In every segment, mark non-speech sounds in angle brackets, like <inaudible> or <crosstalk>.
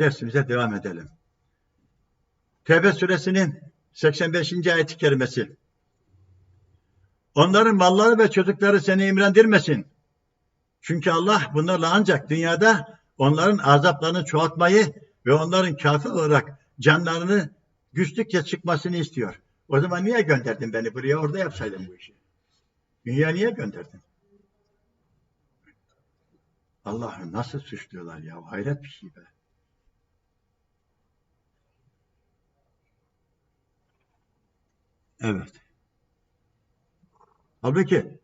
dersimize devam edelim. Tevbe suresinin 85. ayet-i kerimesi. Onların malları ve çocukları seni imrendirmesin. Çünkü Allah bunlarla ancak dünyada onların azaplarını çoğaltmayı ve onların kafir olarak canlarını güçlükçe çıkmasını istiyor. O zaman niye gönderdin beni buraya? Orada yapsaydım bu işi. Dünya niye gönderdin? Allah'ı nasıl suçluyorlar ya? Hayret bir şey be. Evet. Halbuki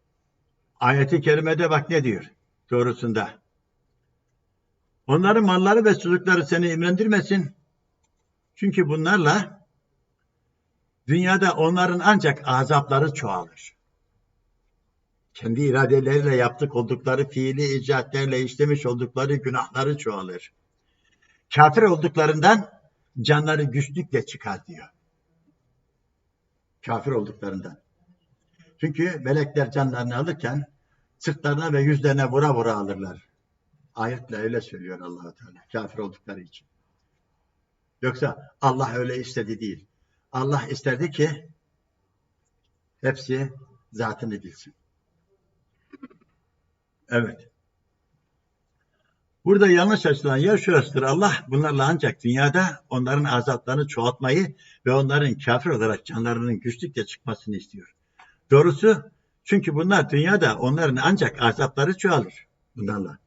ayeti kerimede bak ne diyor doğrusunda. Onların malları ve çocukları seni imrendirmesin. Çünkü bunlarla dünyada onların ancak azapları çoğalır. Kendi iradeleriyle yaptık oldukları fiili icatlerle işlemiş oldukları günahları çoğalır. Kafir olduklarından canları güçlükle çıkar diyor. Kafir olduklarından. Çünkü melekler canlarını alırken sırtlarına ve yüzlerine vura vura alırlar. Ayetle öyle söylüyor allah Teala. Kafir oldukları için. Yoksa Allah öyle istedi değil. Allah isterdi ki hepsi zatını bilsin. Evet. Burada yanlış açılan yer şurasıdır. Allah bunlarla ancak dünyada onların azaplarını çoğaltmayı ve onların kafir olarak canlarının güçlükle çıkmasını istiyor. Doğrusu çünkü bunlar dünyada onların ancak azapları çoğalır bunlarla.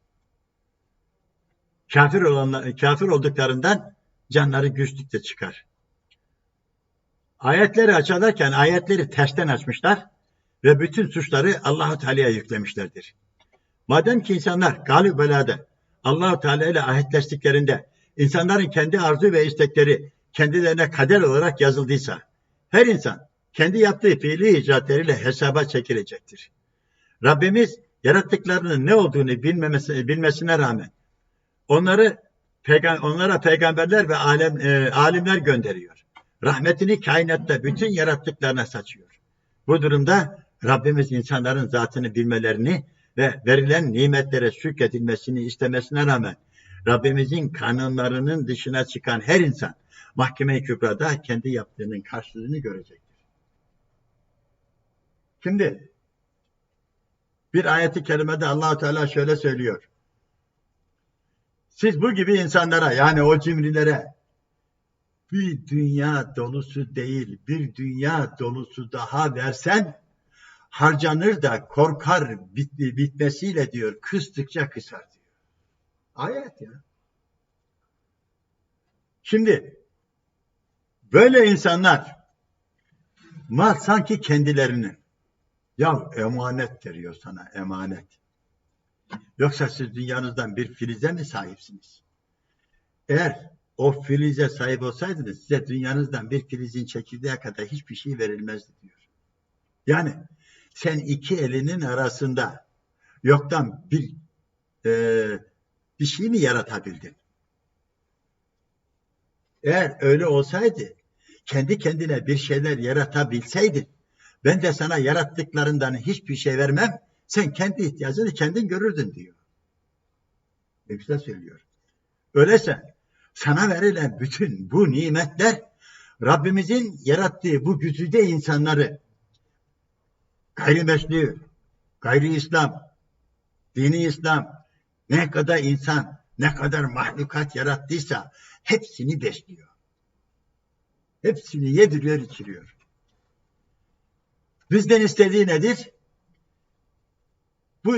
Kafir olanlar, kafir olduklarından canları güçlükle çıkar. Ayetleri açarken ayetleri tersten açmışlar ve bütün suçları Allahu Teala'ya yüklemişlerdir. Madem ki insanlar galip belada Allahu Teala ile ahitleştiklerinde insanların kendi arzu ve istekleri kendilerine kader olarak yazıldıysa her insan kendi yaptığı fiili icraatlarıyla hesaba çekilecektir. Rabbimiz yarattıklarının ne olduğunu bilmemesi, bilmesine rağmen onları onlara peygamberler ve alem, e, alimler gönderiyor. Rahmetini kainatta bütün yarattıklarına saçıyor. Bu durumda Rabbimiz insanların zatını bilmelerini ve verilen nimetlere şükredilmesini istemesine rağmen Rabbimizin kanunlarının dışına çıkan her insan mahkeme-i kübrada kendi yaptığının karşılığını görecektir. Şimdi bir ayeti kerimede allah Teala şöyle söylüyor. Siz bu gibi insanlara yani o cimrilere bir dünya dolusu değil bir dünya dolusu daha versen harcanır da korkar bit, bitmesiyle diyor kıstıkça kısar diyor. Ayet ya. Şimdi böyle insanlar mal sanki kendilerinin ya emanet veriyor sana emanet. Yoksa siz dünyanızdan bir filize mi sahipsiniz? Eğer o filize sahip olsaydınız size dünyanızdan bir filizin çekirdeği kadar hiçbir şey verilmezdi diyor. Yani sen iki elinin arasında yoktan bir e, bir şey mi yaratabildin? Eğer öyle olsaydı kendi kendine bir şeyler yaratabilseydin ben de sana yarattıklarından hiçbir şey vermem sen kendi ihtiyacını kendin görürdün diyor. Ne güzel söylüyor. Öyleyse sana verilen bütün bu nimetler Rabbimizin yarattığı bu güzide insanları gayrimeşru, gayri İslam, dini İslam ne kadar insan, ne kadar mahlukat yarattıysa hepsini besliyor. Hepsini yediriyor, içiriyor. Bizden istediği nedir? Bu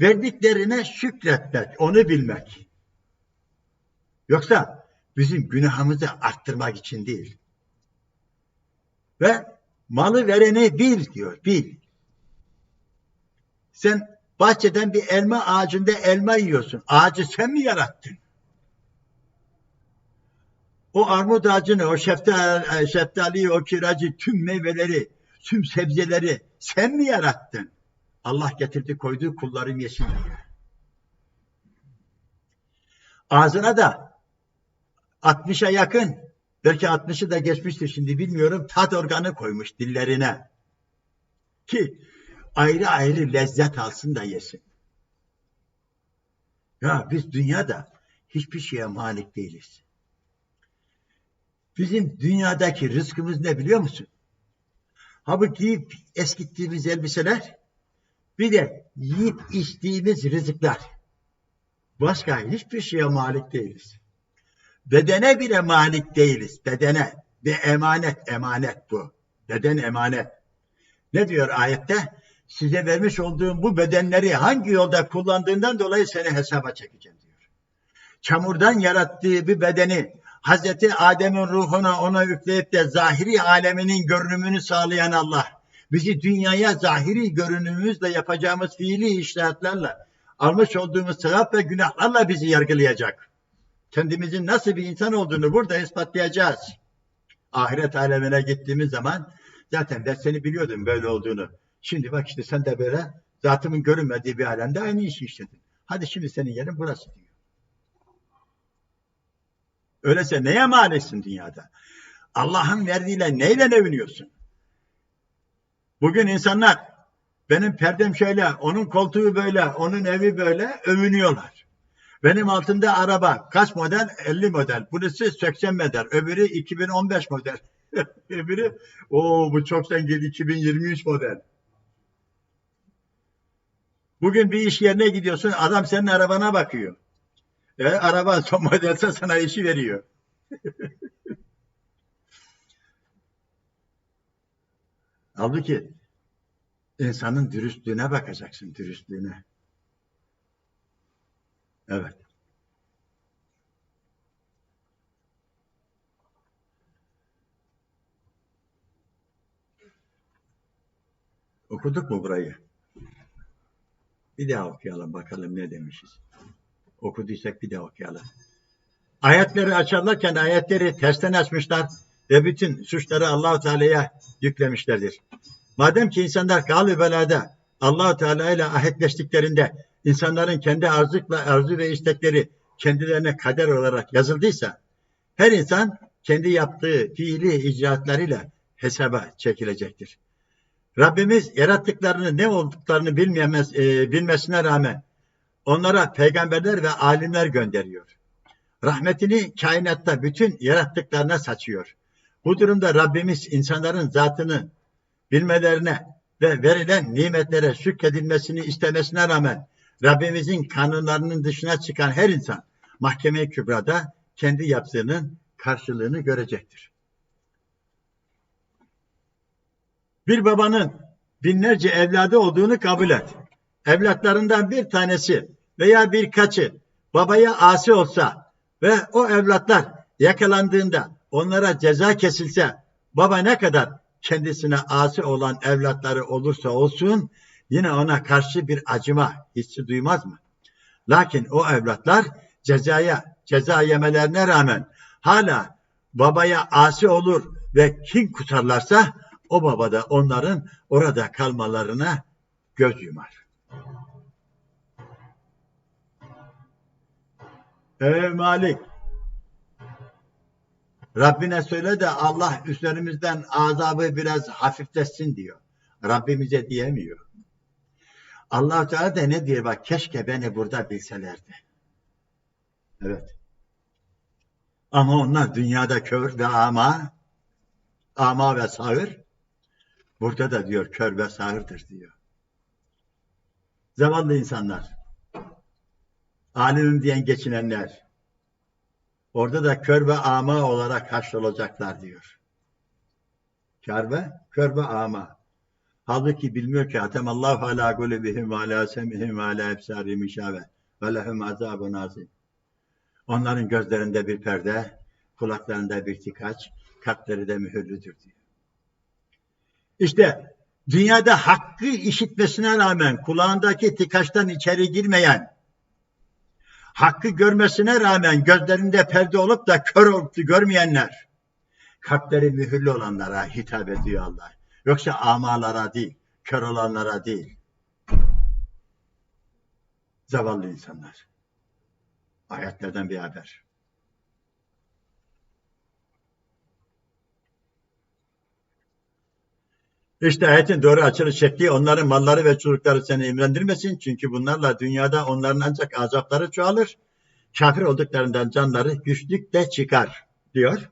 verdiklerine şükretmek, onu bilmek. Yoksa bizim günahımızı arttırmak için değil. Ve malı verene bil diyor, bil. Sen bahçeden bir elma ağacında elma yiyorsun. Ağacı sen mi yarattın? O armut ağacını, o şeftali, e, şeftali, o kiracı, tüm meyveleri, tüm sebzeleri sen mi yarattın? Allah getirdi koydu kullarım yesin diye. Ağzına da 60'a yakın, belki 60'ı da geçmiştir şimdi bilmiyorum, tat organı koymuş dillerine. Ki ayrı ayrı lezzet alsın da yesin. Ya biz dünyada hiçbir şeye malik değiliz. Bizim dünyadaki rızkımız ne biliyor musun? Ha bu giyip eskittiğimiz elbiseler bir de yiyip içtiğimiz rızıklar. Başka hiçbir şeye malik değiliz. Bedene bile malik değiliz. Bedene. Bir emanet, emanet bu. Beden emanet. Ne diyor ayette? Size vermiş olduğum bu bedenleri hangi yolda kullandığından dolayı seni hesaba çekeceğim diyor. Çamurdan yarattığı bir bedeni Hazreti Adem'in ruhuna ona yükleyip de zahiri aleminin görünümünü sağlayan Allah bizi dünyaya zahiri görünümümüzle yapacağımız fiili işaretlerle almış olduğumuz sevap ve günahlarla bizi yargılayacak. Kendimizin nasıl bir insan olduğunu burada ispatlayacağız. Ahiret alemine gittiğimiz zaman zaten ben seni biliyordum böyle olduğunu. Şimdi bak işte sen de böyle zatımın görünmediği bir alemde aynı işi işledin. Hadi şimdi senin yerin burası diyor. Öyleyse neye malisin dünyada? Allah'ın verdiğiyle neyle övünüyorsun? Bugün insanlar benim perdem şöyle, onun koltuğu böyle, onun evi böyle övünüyorlar. Benim altında araba kaç model? 50 model. Burası 80 model. Öbürü 2015 model. <laughs> öbürü o bu çok zengin 2023 model. Bugün bir iş yerine gidiyorsun adam senin arabana bakıyor. E, araban son <laughs> modelse sana işi veriyor. <laughs> Halbuki insanın dürüstlüğüne bakacaksın, dürüstlüğüne. Evet. Okuduk mu burayı? Bir daha okuyalım bakalım ne demişiz. Okuduysak bir daha okuyalım. Ayetleri açarlarken ayetleri tersten açmışlar ve bütün suçları Allahu Teala'ya yüklemişlerdir. Madem ki insanlar gal belada Allahu Teala ile ahitleştiklerinde insanların kendi arzukla arzu ve istekleri kendilerine kader olarak yazıldıysa her insan kendi yaptığı fiili icraatlarıyla hesaba çekilecektir. Rabbimiz yarattıklarını ne olduklarını bilmemez, e, bilmesine rağmen onlara peygamberler ve alimler gönderiyor. Rahmetini kainatta bütün yarattıklarına saçıyor. Bu durumda Rabbimiz insanların zatını bilmelerine ve verilen nimetlere şükredilmesini istemesine rağmen Rabbimizin kanunlarının dışına çıkan her insan mahkeme kübrada kendi yaptığının karşılığını görecektir. Bir babanın binlerce evladı olduğunu kabul et. Evlatlarından bir tanesi veya birkaçı babaya asi olsa ve o evlatlar yakalandığında onlara ceza kesilse baba ne kadar kendisine asi olan evlatları olursa olsun yine ona karşı bir acıma hissi duymaz mı? Lakin o evlatlar cezaya ceza yemelerine rağmen hala babaya asi olur ve kin kusarlarsa o baba da onların orada kalmalarına göz yumar. Ey Malik Rabbine söyle de Allah üstlerimizden azabı biraz hafifletsin diyor. Rabbimize diyemiyor. allah Teala da ne diyor bak keşke beni burada bilselerdi. Evet. Ama onlar dünyada kör ve ama ama ve sağır burada da diyor kör ve sağırdır diyor. Zavallı insanlar alimim diyen geçinenler Orada da kör ve ama olarak haşrolacaklar diyor. Kör ve, kör ve ama. Halbuki bilmiyor ki Allahu ala gulubihim ve ala semihim ve ala ebsarihim işave ve lehum azabun azim. Onların gözlerinde bir perde, kulaklarında bir tikaç, kalpleri de mühürlüdür diyor. İşte dünyada hakkı işitmesine rağmen kulağındaki tikaçtan içeri girmeyen hakkı görmesine rağmen gözlerinde perde olup da kör olup görmeyenler, kalpleri mühürlü olanlara hitap ediyor Allah. Yoksa amalara değil, kör olanlara değil. Zavallı insanlar. Ayetlerden bir haber. İşte ayetin doğru açılış şekli onların malları ve çocukları seni imrendirmesin. Çünkü bunlarla dünyada onların ancak azapları çoğalır. Kafir olduklarından canları güçlükle çıkar diyor.